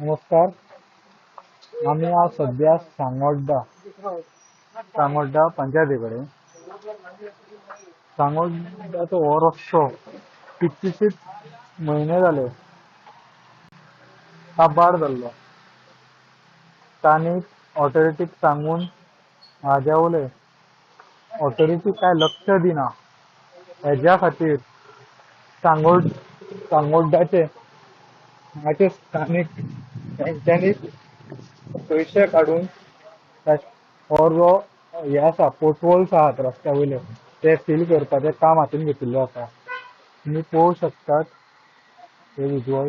नमस्कार. आम्ही आज सध्या सांगोड्डा सांगोड्डा पंचायतीकडे. सांगोड्डाचं वर्ष कितीशीच महिने झाले? हा बाळ धरलो. स्थानिक ऑथॉरिटीक सांगून राजावले ऑथॉरिटी काय? लक्ष दिना. हेज्या खातीर सांगोड सांगोड्डाचे हांगाचे स्थानिक तेंच्यांनी पयशे काडून हो जो हे आसा पोटवोल्स आहात रस्त्या वयले ते फील करपाचें काम हातीन घेतिल्लें आसा तुमी पळोवंक शकतात. हे visual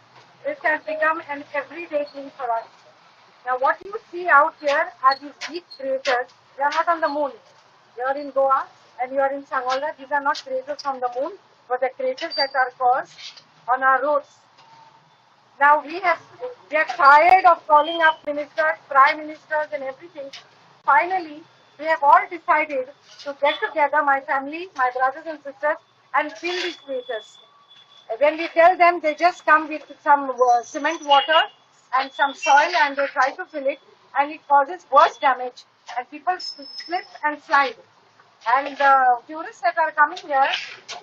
This has become an everyday thing for us. Now what you see out here are these deep craters. They are not on the moon. You are in Goa and you are in Sangolda. These are not craters from the moon, but the craters that are caused on our roads. Now we have we are tired of calling up ministers, prime ministers and everything. Finally, we have all decided to get together, my family, my brothers and sisters, and fill these craters. When we tell them, they just come with some uh, cement water and some soil and they try to fill it and it causes worse damage and people slip and slide. And the tourists that are coming here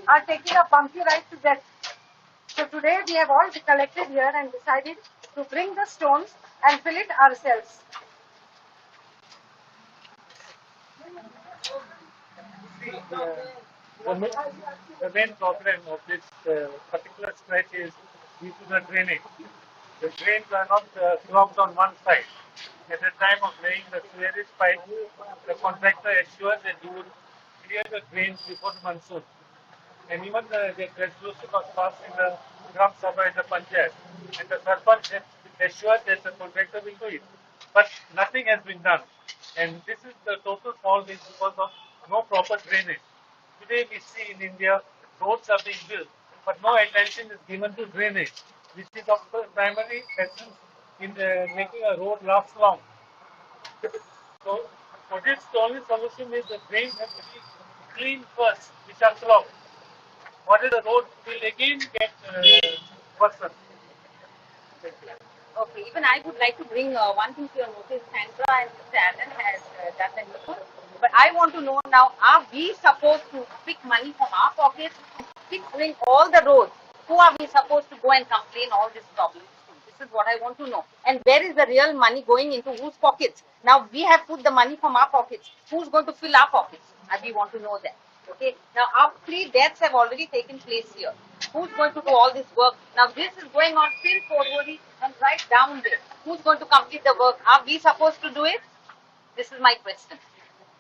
are taking a bumpy ride to death. So today we have all collected here and decided to bring the stones and fill it ourselves. Main, the main problem of this uh, particular stretch is due to the drainage. The drains are not uh, clogged on one side. At the time of laying the sewerage pipe, the contractor assured that he would clear the drains before the monsoon. And even the, the resolution was passed in the Gram Sabha in the Panchayat. And the Sarpanch assured that the contractor will do it. But nothing has been done. And this is the total fault is because of no proper drainage. Today we see in India roads are being built, but no attention is given to drainage, which is of the primary essence in uh, making a road last long. So for this the only solution is the drains have to be cleaned first, which are clogged. What is the road will again get uh. Okay, even I would like to bring uh, one thing to your notice. Sandra and. Has uh, done the needful. But I want to know now, are we supposed to pick money from our pockets keep doing all the roads? Who are we supposed to go and complain all these problems to? This is what I want to know. And where is the real money going into whose pockets? Now we have put the money from our pockets. Who's going to fill our pockets? And we want to know that. Okay. Now our three deaths have already taken place here. Who's going to do all this work? Now this is going on till Porvori and right down there. Who's going to complete the work? Are we supposed to do it? This is my question.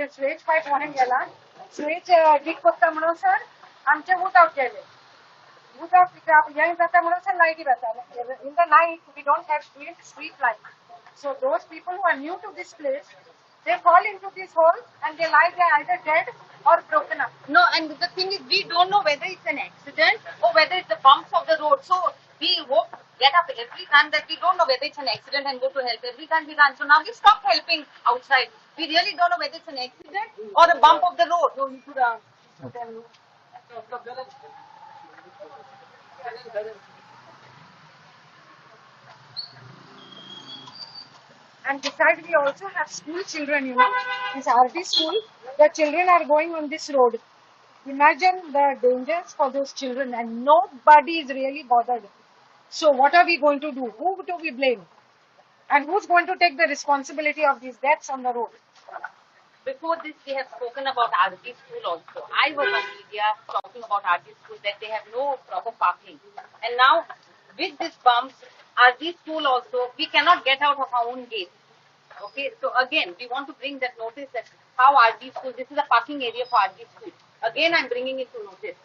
ते sewage pipe व्हरून गेला Suez डीक कोत्ता म्हणून sir आमचे वूट out केले वूट out हें जाता म्हणून सर लायटी जाता in the night we don't have street street light so those people who are new to this place They fall into these holes and they lie there either dead or broken up. No, and the thing is, we don't know whether it's an accident or whether it's the bumps of the road. So we hope, get up every time that we don't know whether it's an accident and go to help. Every time we run. So now we stop helping outside. We really don't know whether it's an accident or a bump of the road. So you could, uh. And besides, we also have school children, you know, this RD school, the children are going on this road. Imagine the dangers for those children and nobody is really bothered. So what are we going to do? Who do we blame? And who's going to take the responsibility of these deaths on the road? Before this, we have spoken about RG school also. I was on media talking about RG school that they have no proper parking. And now, with these bumps, RG school also, we cannot get out of our own gate. Okay, so again, we want to bring that notice that how RG school, this is a parking area for RG school. Again, I'm bringing it to notice.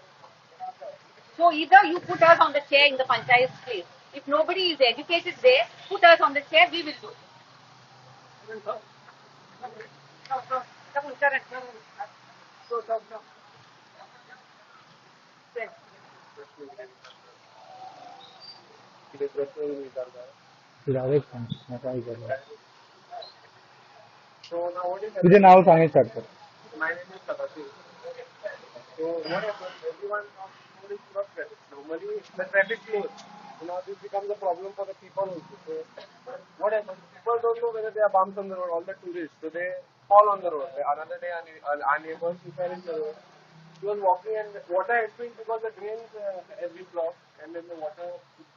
So either you put us on the chair in the panchayat place. If nobody is educated there, put us on the chair, we will do. No, no, come on, Karan. Go, go, go. Yes. तिथे प्रश्न विचारतात direct सांग मग काय करणार So now what is तुझे नाव सांगित sir My name is Sabasi. So what not traffic. Normally the traffic flows. You know, this becomes a problem for the people also. So what happens? People don't know whether there are bumps on the road. All the tourists, so they fall on the road. Another day, our our- neighbors who fell in the road. She was walking and water entering because the drains uh, every block and then the water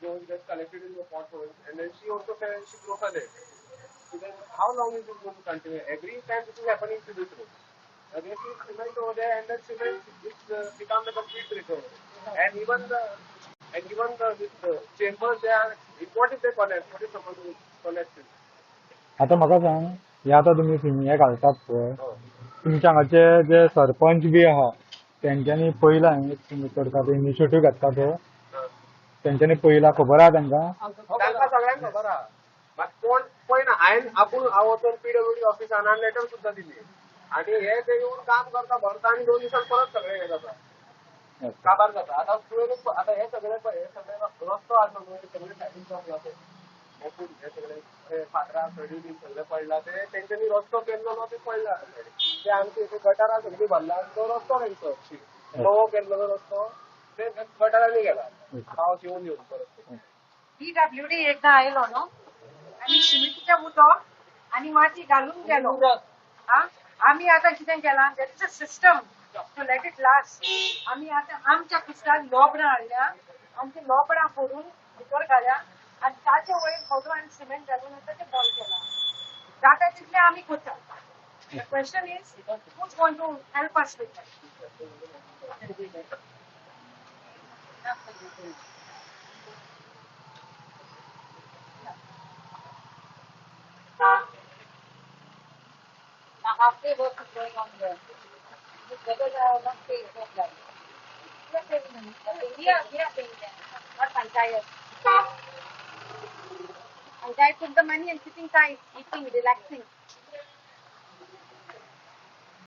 goes gets collected in the potholes, and then she also fell and she broke her leg. So then, how long is this going to continue? Every time this is happening to this road. Uh, there is cement over there, and that cement it's uh, become a complete recovery. And even the and even the uh, chambers they are what if they connect? What if someone will connect? आता म्हाका सांग हे आता तुम्ही सिमी हे घालतात पळय तुमच्या हांगाचे जे sarpanch B आहा तेंच्यांनी पयला हे तुमी करता ते इनिशिएटीव घेता तो तेंच्यांनी पयला खबर आहा तांकां तांकां सगळ्यांक खबर आहा. कोण पळयना हांवें आपूण हांव वचून पीडब्ल्यूडी ऑफिसान लेटर सुद्दां दिली. आनी हे ते येवन काम करता भरता आनी दोन दिसान परत सगळें हे जाता काबार जाता. आतां तुवें आतां हे सगळे पळय हे सगळे रस्तो आसा न्हू हे सगळे सायडीन हे सगळे फातरां सडी बी सगळे पडला ते तेंच्यांनी रस्तो केल्लो न्हू ते पडला. ते आमचे गटारां सगळी भरला आनी तो रस्तो तेंचो नवो केल्लो तो. रस्तो ते गटारांनी गेला. पावस येवन येवन परत. एकदा आयलो न्हू आनी सिमेंटीच्या उदो आनी माती घालून गेलो. हा? आमी आतां कितें केलां is a system to let it last आमी आतां आमच्या कुस्टान लोबडां हाडल्या आनी ती लोबडां फोडून भितर घाल्या. आनी ताचे वयर खोदून आनी सिमेंट घालून आतां ते बंद केला. जाता तितलें आमी कोत्ता question is who's going to help us with Now half day work is going on here. Panchayat. Panchayat took the money and sitting tight, eating, relaxing.